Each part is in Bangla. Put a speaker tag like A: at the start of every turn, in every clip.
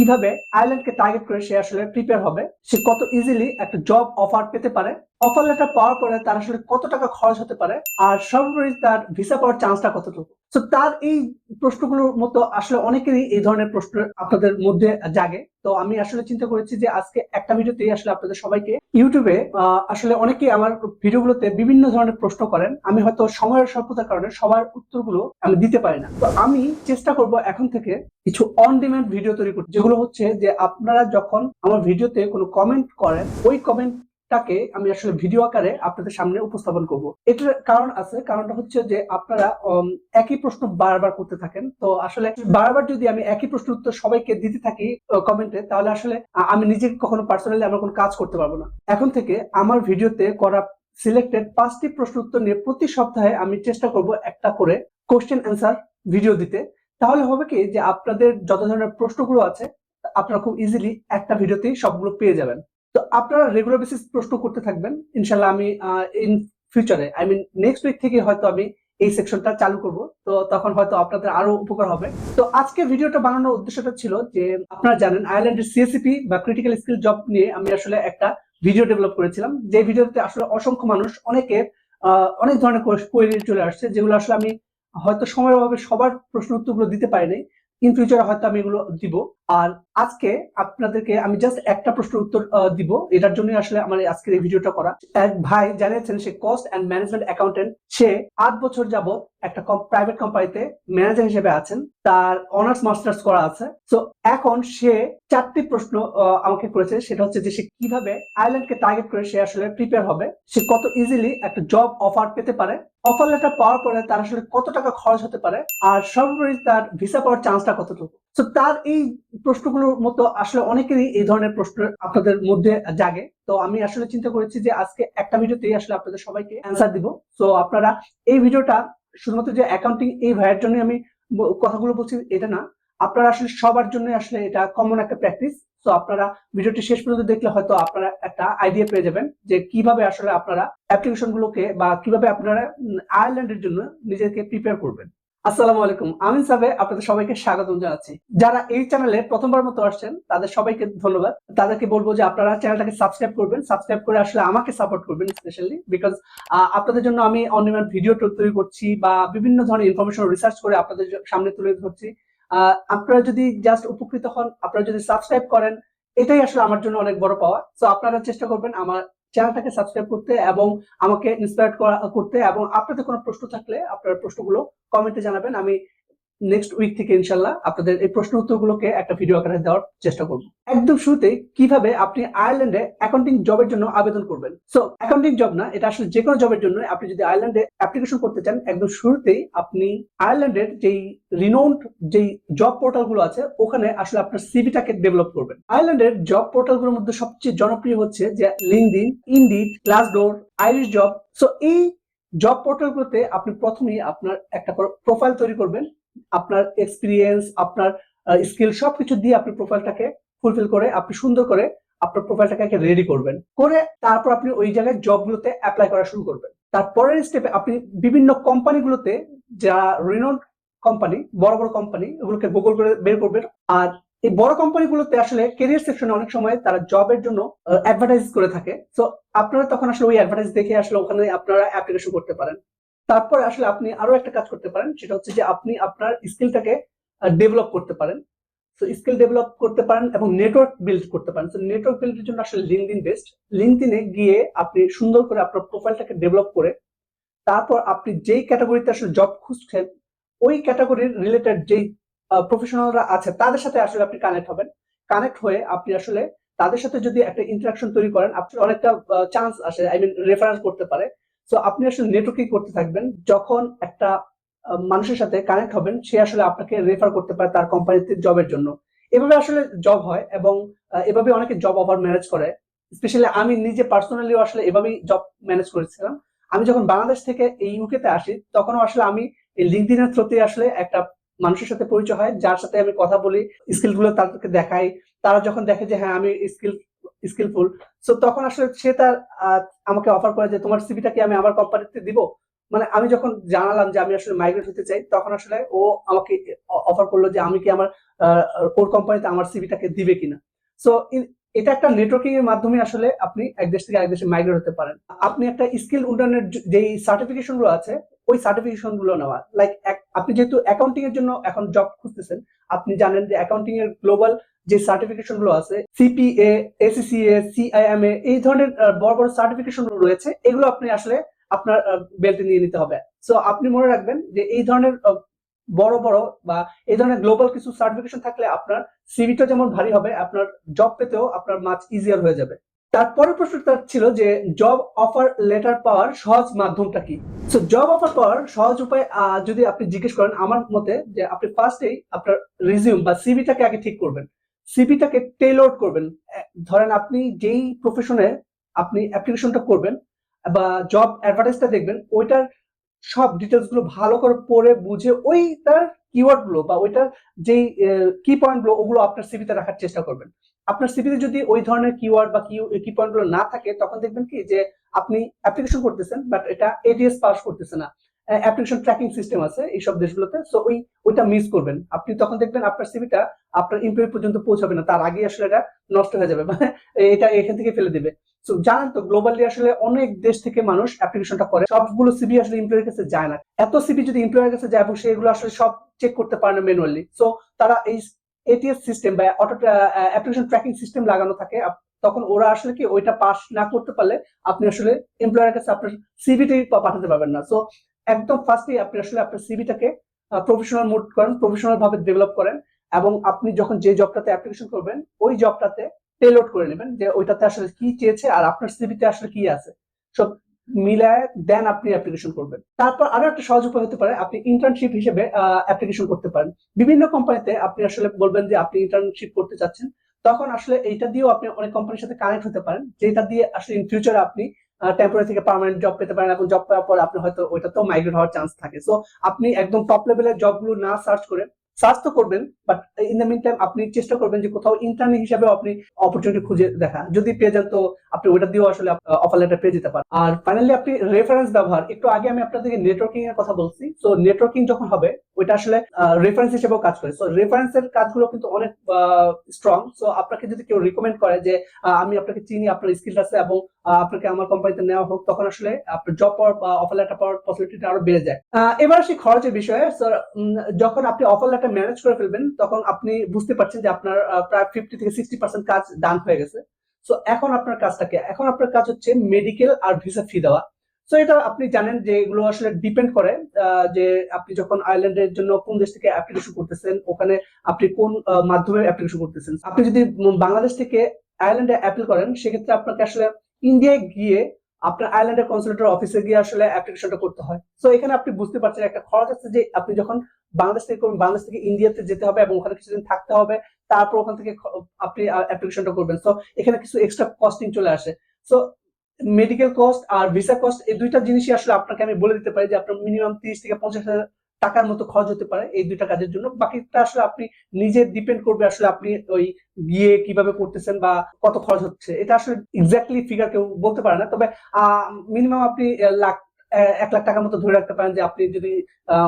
A: কীভাবে আইল্যান্ডকে টার্গেট করে সে আসলে প্রিপেয়ার হবে, সে কত ইজিলি একটা জব অফার পেতে পারে। অফার লেটার পাওয়ার পরে তার আসলে কত টাকা খরচ হতে পারে, আর সর্বোপরি তার ভিসা পাওয়ার চান্সটা কতটুকু? তো তার এই প্রশ্নগুলোর মতো আসলে অনেকেরই এই ধরনের প্রশ্ন আপনাদের মধ্যে জাগে। তো আমি আসলে চিন্তা করেছি যে আজকে একটা ভিডিওতেই আসলে আপনাদের সবাইকে ইউটিউবে আসলে অনেকেই আমার ভিডিওগুলোতে বিভিন্ন ধরনের প্রশ্ন করেন। আমি হয়তো সময়ের স্বল্পতার কারণে সবার উত্তরগুলো আমি দিতে পারি না। তো আমি চেষ্টা করব এখন থেকে কিছু অন ডিমান্ড ভিডিও তৈরি করতে, যেগুলো হচ্ছে যে আপনারা যখন আমার ভিডিওতে কোনো কমেন্ট করেন, ওই কমেন্ট টাকে আমি আসলে ভিডিও আকারে আপনাদের সামনে উপস্থাপন করব। এটার কারণ আছে, কারণটা হচ্ছে যে আপনারা একই প্রশ্ন বারবার করতে থাকেন। তো আসলে বারবার যদি আমি একই প্রশ্ন উত্তর সবাইকে দিতে থাকি কমেন্টে তাহলে আসলে আমি নিজে কখনো পার্সোনালি আমার কোনো কাজ করতে পারব না। এখন থেকে আমার ভিডিওতে করা সিলেক্টেড পাঁচটি প্রশ্ন উত্তর নিয়ে প্রতি সপ্তাহে আমি চেষ্টা করব একটা করে কোশ্চেন অ্যান্সার ভিডিও দিতে। তাহলে হবে কি যে আপনাদের যত ধরনের প্রশ্নগুলো আছে, আপনারা খুব ইজিলি একটা ভিডিওতেই সবগুলো পেয়ে যাবেন। তো আপনারা রেগুলার বেসিস প্রশ্ন করতে থাকবেন। ইনশাল্লাহ আমি ইন ফিউচারে আই মিন নেক্সট উইক থেকে হয়তো আমি এই সেকশনটা চালু করব। তো তখন হয়তো আপনাদের আরও উপকার হবে। তো আজকে ভিডিওটা বানানোর উদ্দেশ্যটা ছিল যে আপনারা জানেন আয়ারল্যান্ডের সিএসিপি বা ক্রিটিক্যাল স্কিল জব নিয়ে আমি আসলে একটা ভিডিও ডেভেলপ করেছিলাম। যে ভিডিওতে আসলে অসংখ্য মানুষ অনেকের আহ, অনেক ধরনের কোয়েরি চলে আসছে যেগুলো আসলে আমি হয়তো সময়ের অভাবে সবার প্রশ্ন উত্তরগুলো দিতে পারিনি ইন ফিউচারে হয়তো আমি এগুলো দিব। আর আজকে আপনাদেরকে আমি জাস্ট একটা প্রশ্নের উত্তর দিব। এটার জন্য আসলে আমার আজকের এই ভিডিওটা করা। এক ভাই জানিয়েছেন, সে কস্ট অ্যান্ড ম্যানেজমেন্ট অ্যাকাউন্টেন্ট সে আট বছর যাবত একটা প্রাইভেট কোম্পানিতে ম্যানেজার হিসেবে আছেন। তার অনার্স মাস্টার্স করা আছে। তো এখন সে চারটি প্রশ্ন আমাকে করেছে। সেটা হচ্ছে যে সে কীভাবে আইল্যান্ডকে টার্গেট করে সে আসলে প্রিপেয়ার হবে। সে কত ইজিলি একটা জব অফার পেতে পারে। অফার লেটার পাওয়ার পরে তার আসলে কত টাকা খরচ হতে পারে। আর সর্বোপরি তার ভিসা পাওয়ার চান্সটা কতটুকু? তো তার এই প্রশ্নগুলোর মতো আসলে অনেকেরই এই ধরনের প্রশ্ন আপনাদের মধ্যে জাগে। তো আমি আসলে চিন্তা করেছি যে আজকে একটা ভিডিওতেই আসলে আপনাদের সবাইকে অ্যান্সার দিব। তো আপনারা এই ভিডিওটা শুধুমাত্র যে অ্যাকাউন্টিং এই ভাইয়ের জন্য আমি কথাগুলো বলছি এটা না। আপনারা আসলে সবার জন্য আসলে এটা কমন একটা প্র্যাকটিস তো আপনারা ভিডিওটি শেষ পর্যন্ত দেখলে হয়তো আপনারা একটা আইডিয়া পেয়ে যাবেন যে কীভাবে আসলে আপনারা অ্যাপ্লিকেশন গুলোকে বা কীভাবে আপনারা আয়ারল্যান্ডের জন্য নিজেকে প্রিপেয়ার করবেন। আসসালামু আলাইকুম। আমিন সাবে আপনাদের সবাইকে স্বাগতম জানাচ্ছি। যারা এই চ্যানেলে প্রথমবার মতো আসছেন, তাদের সবাইকে ধন্যবাদ। তাদেরকে বলব যে আপনারা চ্যানেলটাকে সাবস্ক্রাইব করবেন। সাবস্ক্রাইব করে আসলে আমাকে সাপোর্ট করবেন স্পেশালি বিকজ আপনাদের জন্য আমি অন ডিমান্ড ভিডিও তৈরি করছি বা বিভিন্ন ধরনের ইনফরমেশন রিসার্চ করে আপনাদের সামনে তুলে ধরছি। আপনারা যদি জাস্ট উপকৃত হন, আপনারা যদি সাবস্ক্রাইব করেন, এটাই আসলে আমার জন্য অনেক বড় পাওয়া। তো আপনারা চেষ্টা করবেন আমার চ্যানেলটাকে সাবস্ক্রাইব করতে এবং আমাকে ইন্সপায়ার করতে এবং আপনাদের কোনো প্রশ্ন থাকলে আপনার প্রশ্নগুলো কমেন্টে জানাবেন। আমি নেক্সট উইক থেকে ইনশাল্লাহ আপনাদের এই প্রশ্ন উত্তরগুলোকে একটা ভিডিও আকারে দেওয়ার চেষ্টা করব। একদম শুরুতে কীভাবে আপনি আয়ারল্যান্ডে অ্যাকাউন্টিং জবের জন্য আবেদন করবেন? সো অ্যাকাউন্টিং জব না, এটা আসলে যে কোনো জবের জন্য আপনি যদি আয়ারল্যান্ডে অ্যাপ্লিকেশন করতে চান, একদম শুরুতেই আপনি আয়ারল্যান্ডের যেই রিনাউন্ড যেই জব পোর্টালগুলো আছে, ওখানে আসলে আপনার সিভিটাকে ডেভেলপ করবেন। আয়ারল্যান্ডের জব পোর্টালগুলোর মধ্যে সবচেয়ে জনপ্রিয় হচ্ছে যে LinkedIn Indeed Glassdoor Irish job so এই জব পোর্টালগুলোতে আপনি প্রথমেই আপনার একটা প্রোফাইল তৈরি করবেন। আপনার এক্সপিরিয়েন্স আপনার স্কিল সবকিছু দিয়ে আপনি প্রোফাইলটাকে ফুলফিল করে, আপনি সুন্দর করে আপনার প্রোফাইলটাকে রেডি করবেন। করে তারপর আপনি ওই জায়গায় জবগুলোতে অ্যাপ্লাই করা শুরু করবেন। তারপরের স্টেপে আপনি বিভিন্ন কোম্পানিগুলোতে যারা রিনাউন্ড কোম্পানি বড় বড় কোম্পানি ওগুলোকে গুগল করে বের করবেন। আর এই বড় কোম্পানিগুলোতে আসলে কেরিয়ার সেকশনে অনেক সময় তারা জবের জন্য অ্যাডভার্টাইজ করে থাকে। তো আপনারা তখন আসলে ওই অ্যাডভার্টাইজ দেখে আসলে ওখানে আপনারা অ্যাপ্লিকেশন করতে পারেন। তারপরে আসলে আপনি আরও একটা কাজ করতে পারেন, সেটা হচ্ছে যে আপনি আপনার স্কিলটাকে ডেভেলপ করতে পারেন। তো স্কিল ডেভেলপ করতে পারেন এবং নেটওয়ার্ক বিল্ড করতে পারেন। তো নেটওয়ার্ক বিল্ডের জন্য আসলে লিঙ্কডিন বেস্ট লিঙ্কডিনে গিয়ে আপনি সুন্দর করে আপনার প্রোফাইলটাকে ডেভেলপ করে, তারপর আপনি যেই ক্যাটাগরিতে আসলে জব খুঁজছেন, ওই ক্যাটাগরির রিলেটেড যেই প্রফেশনালরা আছে, তাদের সাথে আসলে আপনি কানেক্ট হবেন। কানেক্ট হয়ে আপনি আসলে তাদের সাথে যদি একটা ইন্টারাকশন তৈরি করেন, আপনার অনেকটা চান্স আসে আই মিন রেফারেন্স করতে পারে। তো আপনি আসলে নেটওয়ার্কিং করতে থাকবেন, যখন একটা মানুষের সাথে কানেক্ট হবেন, সে আসলে আপনাকে রেফার করতে পারে তার কোম্পানিতে জবের জন্য। এভাবে আসলে জব হয় এবং এভাবে অনেকে জব অফার ম্যানেজ করে। স্পেশালি আমি নিজে পার্সোনালিও আসলে এভাবেই জব ম্যানেজ করেছিলাম। আমি যখন বাংলাদেশ থেকে এই ইউকেতে আসি, তখনও আসলে আমি লিঙ্কদিনের থ্রুতে আসলে একটা মানুষের সাথে পরিচয় হয়, যার সাথে আমি কথা বলি স্কিলগুলো তাদেরকে দেখাই। তারা যখন দেখে যে হ্যাঁ আমি স্কিল, স্কিলফুল সো তখন আসলে সে তার আমাকে অফার করে যে, তোমার সিভিটা কি আমি আমার কোম্পানিতে দিব? মানে আমি যখন জানালাম যে, আমি আসলে মাইগ্রেট হতে চাই, তখন আসলে ও আমাকে অফার করল যে, আমি কি আমার ওর কোম্পানিতে আমার সিভিটাকে দিবে কিনা? সো এটা একটা নেটওয়ার্কিং এর মাধ্যমে আসলে আপনি এক দেশ থেকে আরেক দেশে মাইগ্রেট হতে পারেন। আপনি একটা স্কিল উন্নয়নের যেই সার্টিফিকেশনগুলো আছে, ওই সার্টিফিকেশনগুলো নেওয়া। লাইক আপনি যেহেতু অ্যাকাউন্টিং এর জন্য এখন জব খুঁজতেছেন, আপনি জানেন যে অ্যাকাউন্টিং এর গ্লোবাল যে সার্টিফিকেশনগুলো আছে সিপিএ এসিসিএ সিআইএমএ এই ধরনের বড় বড় সার্টিফিকেশনগুলো রয়েছে, এগুলো আপনি আসলে আপনার বেল্টে নিয়ে নিতে হবে। সো আপনি মনে রাখবেন যে এই ধরনের বড় বড় বা এই ধরনের গ্লোবাল কিছু সার্টিফিকেশন থাকলে আপনার সিভিটা যেমন ভারী হবে, আপনার জব পেতেও আপনার মাছ ইজিয়ার হয়ে যাবে। তারপরের প্রশ্নটা ছিল যে জব অফার লেটার পাওয়ার সহজ মাধ্যমটা কি? সো জব অফার পাওয়ার সহজ উপায় যদি আপনি জিজ্ঞেস করেন আমার মতে যে, আপনি ফার্স্টেই আপনার রিজিউম বা সিভিটাকে আগে ঠিক করবেন। সিভিটাকে টেলোড করবেন। ধরেন আপনি যেই প্রফেশনে আপনি অ্যাপ্লিকেশনটা করবেন বা জব অ্যাডভার্টাইজটা দেখবেন, ওইটার সব ডিটেলসগুলো ভালো করে পড়ে বুঝে ওইটার কিওয়ার্ডগুলো বা ওইটার যেই কি পয়েন্টগুলো, ওগুলো আপনার সিভিতে রাখার চেষ্টা করবেন। আপনার সিভিতে যদি ওই ধরনের কিওয়ার্ড বা কি পয়েন্টগুলো না থাকে, তখন দেখবেন কি যে আপনি অ্যাপ্লিকেশন করতেছেন বাট এটা এডিএস পাস করতেছে না। অ্যাপ্লিকেশন ট্র্যাকিং সিস্টেম আছে এইসব দেশগুলোতে সো ওই, ওইটা মিস করবেন। আপনি তখন দেখবেন আপনার সিভিটা আপনার এমপ্লয়ি পর্যন্ত পৌঁছাবে না, তার আগে আসলে এটা নষ্ট হয়ে যাবে মানে এটা এখান থেকে ফেলে দিবে। জানেন তো গ্লোবালি আসলে অনেক দেশ থেকে মানুষ অ্যাপ্লিকেশনটা করে। সবগুলো সিবি আসলে এমপ্লয়ের কাছে যায় না। এত সিবি যদি এমপ্লয়ের কাছে যায় এবং সেগুলো আসলে সব চেক করতে পারে না ম্যানুয়ালি সো তারা এই এটিএস সিস্টেম বা অটো অ্যাপ্লিকেশন ট্র্যাকিং সিস্টেম লাগানো থাকে। তখন ওরা আসলে কি ওইটা পাস না করতে পারলে আপনি আসলে এমপ্লয়ারের কাছে আপনার সিভিটাই পাঠাতে পারবেন না। সো একদম ফার্স্টেই আপনি আসলে আপনার সিভিটাকে প্রফেশনাল মোড করেন প্রফেশনাল ভাবে ডেভেলপ করেন এবং আপনি যখন যে জবটাতে অ্যাপ্লিকেশন করবেন, ওই জবটাতে টেলোড করে নেবেন যে ওইটাতে আসলে কি চেয়েছে আর আপনার সিভিতে আসলে কি আছে। সব মিলায় দেন আপনি অ্যাপ্লিকেশন করবেন। তারপর আরও একটা সহজ উপায় হতে পারে, আপনি ইন্টার্নশিপ হিসেবে অ্যাপ্লিকেশন করতে পারেন। বিভিন্ন কোম্পানিতে আপনি আসলে বলবেন যে আপনি ইন্টার্নশিপ করতে চাচ্ছেন। তখন আসলে এইটা দিয়েও আপনি অনেক কোম্পানির সাথে কানেক্ট হতে পারেন। যেটা দিয়ে আসলে ইন ফিউচারে আপনি টেম্পোরারি থেকে পার্মানেন্ট জব পেতে পারেন এবং জব পাওয়ার পর আপনি হয়তো ওইটাতেও মাইগ্রেট হওয়ার চান্স থাকে। সো আপনি একদম টপ লেভেলের জবগুলো না সার্চ করে সার্চ তো করবেন but in the mean time আপনি চেষ্টা করবেন যে কোথাও ইন্টার্নি হিসাবে আপনি অপরচুনিটি খুঁজে দেখা। যদি পেয়ে যান তো আপনি ওইটা দিয়েও আসলে অফার লেটার পেয়ে যেতে পারেন। আর ফাইনালি আপনি রেফারেন্স ব্যবহার, একটু আগে আমি আপনাদেরকে নেটওয়ার্কিং এর কথা বলছি। তো নেটওয়ার্কিং যখন হবে, ওইটা আসলে রেফারেন্স হিসেবেও কাজ করে। সো রেফারেন্সের কাজগুলো কিন্তু অনেক স্ট্রং সো আপনাকে যদি কেউ রিকমেন্ড করে যে আমি আপনাকে চিনি, আপনার স্কিল আছে এবং আপনাকে আমার কোম্পানিতে নেওয়া হোক তখন আসলে আপনার জব পাওয়ার বা অফার লেটার পাওয়ার পসিবিলিটিটা আরও বেড়ে যায়। এবার আসি খরচের বিষয়ে। উম, যখন আপনি অফার লেটার ম্যানেজ করে ফেলবেন তখন আপনি বুঝতে পারছেন যে আপনার প্রায় ফিফটি থেকে সিক্সটি পার্সেন্ট কাজ ডান হয়ে গেছে। সো এখন আপনার কাজটাকে এখন আপনার কাজ হচ্ছে মেডিকেল আর ভিসা ফি দেওয়া। সো এটা আপনি জানেন যে এগুলো আসলে ডিপেন্ড করে যে আপনি যখন আয়ারল্যান্ডের জন্য কোন দেশ থেকে অ্যাপ্লিকেশন করতেছেন ওখানে আপনি কোন মাধ্যমে অ্যাপ্লিকেশন করতেছেন। আপনি যদি বাংলাদেশ থেকে আয়ারল্যান্ডে অ্যাপ্লাই করেন সেক্ষেত্রে আপনাকে আসলে ইন্ডিয়ায় গিয়ে আপনার আয়ারল্যান্ডের কনসুলেটর অফিসে গিয়ে আসলে অ্যাপ্লিকেশনটা করতে হয়। সো এখানে আপনি বুঝতে পারছেন একটা খরচ আছে যে আপনি যখন বাংলাদেশ থেকে করবেন, বাংলাদেশ থেকে ইন্ডিয়াতে যেতে হবে এবং ওখানে কিছুদিন থাকতে হবে, তারপর ওখান থেকে আপনি অ্যাপ্লিকেশনটা করবেন। সো এখানে কিছু এক্সট্রা কস্টিং চলে আসে। সো মেডিকেল কস্ট আর ভিসা কস্ট এই দুইটা জিনিসই আসলে আপনাকে আমি বলে দিতে পারি যে আপনার মিনিমাম তিরিশ থেকে পঞ্চাশ হাজার টাকার মতো খরচ হতে পারে এই দুইটা কাজের জন্য। বাকিটা আসলে আপনি নিজে ডিপেন্ড করবে আসলে আপনি ওই গিয়ে কীভাবে করতেছেন বা কত খরচ হচ্ছে। এটা আসলে এক্স্যাক্টলি ফিগার কেউ বলতে পারে না। তবে মিনিমাম আপনি লাখ এক লাখ টাকার মতো ধরে রাখতে পারেন যে আপনি যদি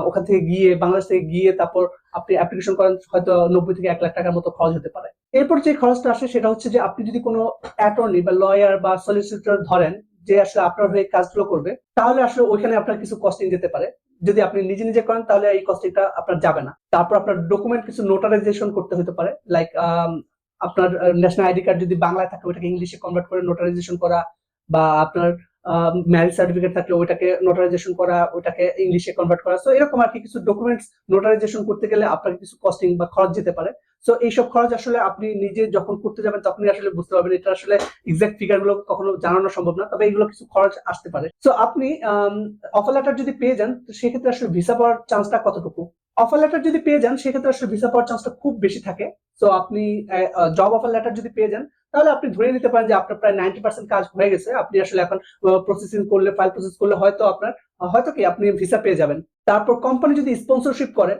A: ওখান থেকে গিয়ে, বাংলাদেশ থেকে গিয়ে তারপর আপনি অ্যাপ্লিকেশন করেন, হয়তো নব্বই থেকে এক লাখ টাকার মতো খরচ হতে পারে। এরপর যে খরচটা আসে সেটা হচ্ছে যে আপনি যদি কোনো অ্যাটর্নি বা লয়ার বা সলিসিটর ধরেন, যে আসলে আপনার হয়ে কাজগুলো করবে, তাহলে আসলে ওইখানে আপনার কিছু কস্টিং যেতে পারে। যদি আপনি নিজে নিজে করেন, তাহলে এই কস্টিংটা আপনার যাবে না। তারপর আপনার ডকুমেন্ট কিছু নোটারাইজেশন করতে হতে পারে লাইক আপনার ন্যাশনাল আইডি কার্ড যদি বাংলায় থাকে, ওটাকে ইংলিশে কনভার্ট করে নোটারাইজেশন করা বা আপনার ম্যারেজ সার্টিফিকেট থাকলে ওইটাকে নোটারাইজেশন করা, ওইটাকে ইংলিশে কনভার্ট করা। সো এরকম আর কি কিছু ডকুমেন্টস নোটারাইজেশন করতে গেলে আপনার কিছু কস্টিং বা খরচ যেতে পারে। সো এইসব খরচ আসলে আপনি নিজে যখন করতে যাবেন, তখনই আসলে বুঝতে পারবেন এটা আসলে এক্সাক্ট ফিগারগুলো কখনো জানানো সম্ভব না, তবে এগুলো কিছু খরচ আসতে পারে। সো আপনি অফার লেটার যদি পেয়ে যান, তো সেক্ষেত্রে আসলে ভিসা পাওয়ার চান্সটা কতটুকু? অফার লেটার যদি পেয়ে যান, সেক্ষেত্রে আসলে ভিসা পাওয়ার চান্সটা খুব বেশি থাকে। সো আপনি জব অফার লেটার যদি পেয়ে যান তাহলে আপনি ধরে নিতে পারেন যে আপনার প্রায় নাইনটি পার্সেন্ট কাজ হয়ে গেছে। আপনি আসলে এখন প্রসেসিং করলে ফাইল প্রসেস করলে হয়তো আপনার হয়তো কি আপনি ভিসা পেয়ে যাবেন। তারপর কোম্পানি যদি স্পন্সরশিপ করে,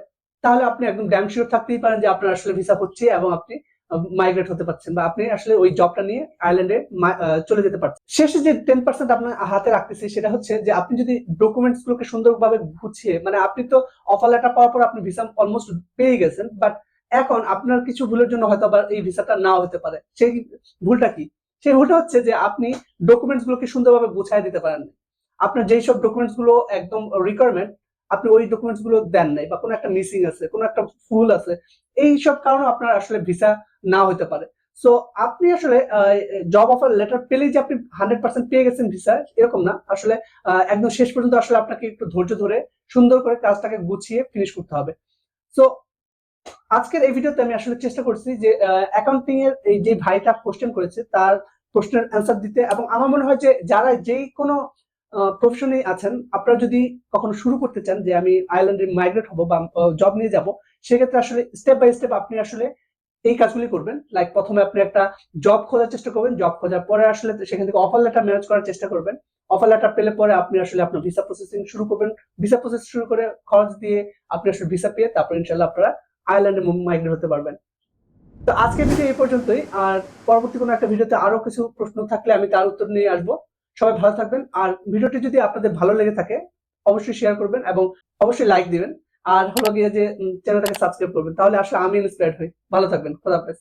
A: তাহলে আপনি একদম ড্যাম শিওর থাকতেই পারেন যে আপনার আসলে ভিসা হচ্ছে এবং আপনি মাইগ্রেট হতে পারছেন বা আপনি আসলে ওই জবটা নিয়ে আইল্যান্ডে চলে যেতে পারছেন। শেষে যে টেন পার্সেন্ট আপনার হাতে রাখতেছি, সেটা হচ্ছে যে আপনি যদি ডকুমেন্টস গুলোকে সুন্দরভাবে গুছিয়ে মানে আপনি তো অফার লেটার পাওয়ার পর আপনি ভিসা অলমোস্ট পেয়ে গেছেন বাট এখন আপনার কিছু ভুলের জন্য হয়তো আবার এই ভিসাটা নাও হতে পারে। সেই ভুলটা কি? সেই ভুলটা হচ্ছে যে আপনি ডকুমেন্টস গুলোকে সুন্দরভাবে গুছাই দিতে পারেন। আপনার যেই সব ডকুমেন্টসগুলো একদম রিকোয়ারমেন্ট আপনি ওই ডকুমেন্টসগুলো দেন নাই বা কোনো একটা মিসিং আছে, কোনো একটা ফুল আছে, এই সব কারণে আপনার আসলে ভিসা না হতে পারে। সো আপনি আসলে জব অফার লেটার পেলেই যে আপনি হান্ড্রেড পার্সেন্ট পেয়ে গেছেন ভিসা, এরকম না। আসলে একদম শেষ পর্যন্ত আসলে আপনাকে একটু ধৈর্য ধরে সুন্দর করে কাজটাকে গুছিয়ে ফিনিশ করতে হবে। সো আজকের এই ভিডিওতে আমি আসলে চেষ্টা করছি যে অ্যাকাউন্টিং এর এই যে ভাইটা কোশ্চেন করেছে, তার প্রশ্নের অ্যান্সার দিতে এবং আমার মনে হয় যে, যারা যেই কোনো প্রফেশনে আছেন, আপনারা যদি কখনো শুরু করতে চান যে, আমি আইল্যান্ডে মাইগ্রেট হব বা জব নিয়ে যাব, সেক্ষেত্রে আসলে স্টেপ বাই স্টেপ আপনি আসলে এই কাজগুলি করবেন। লাইক প্রথমে আপনি একটা জব খোঁজার চেষ্টা করবেন জব খোঁজার পরে আসলে সেখান থেকে অফার লেটার ম্যানেজ করার চেষ্টা করবেন। অফার লেটার পেলে পরে আপনি আসলে আপনার ভিসা প্রসেসিং শুরু করবেন। ভিসা প্রসেস শুরু করে খরচ দিয়ে আপনি আসলে ভিসা পেয়ে তারপর ইনশাল্লাহ আপনারা আইল্যান্ডে মাইগ্রেট হতে পারবেন। তো আজকের ভিডিও এই পর্যন্তই। আর পরবর্তী কোনো একটা ভিডিওতে আরও কিছু প্রশ্ন থাকলে আমি তার উত্তর নিয়ে আসব। সবাই ভালো থাকবেন। আর ভিডিওটি যদি আপনাদের ভালো লেগে থাকে, অবশ্যই শেয়ার করবেন এবং অবশ্যই লাইক দিবেন। আর হলো গিয়ে যে চ্যানেলটাকে সাবস্ক্রাইব করবেন, তাহলে আসলে আমি ইন্সপায়ার্ড হই। ভালো থাকবেন। খোদা হাফেজ।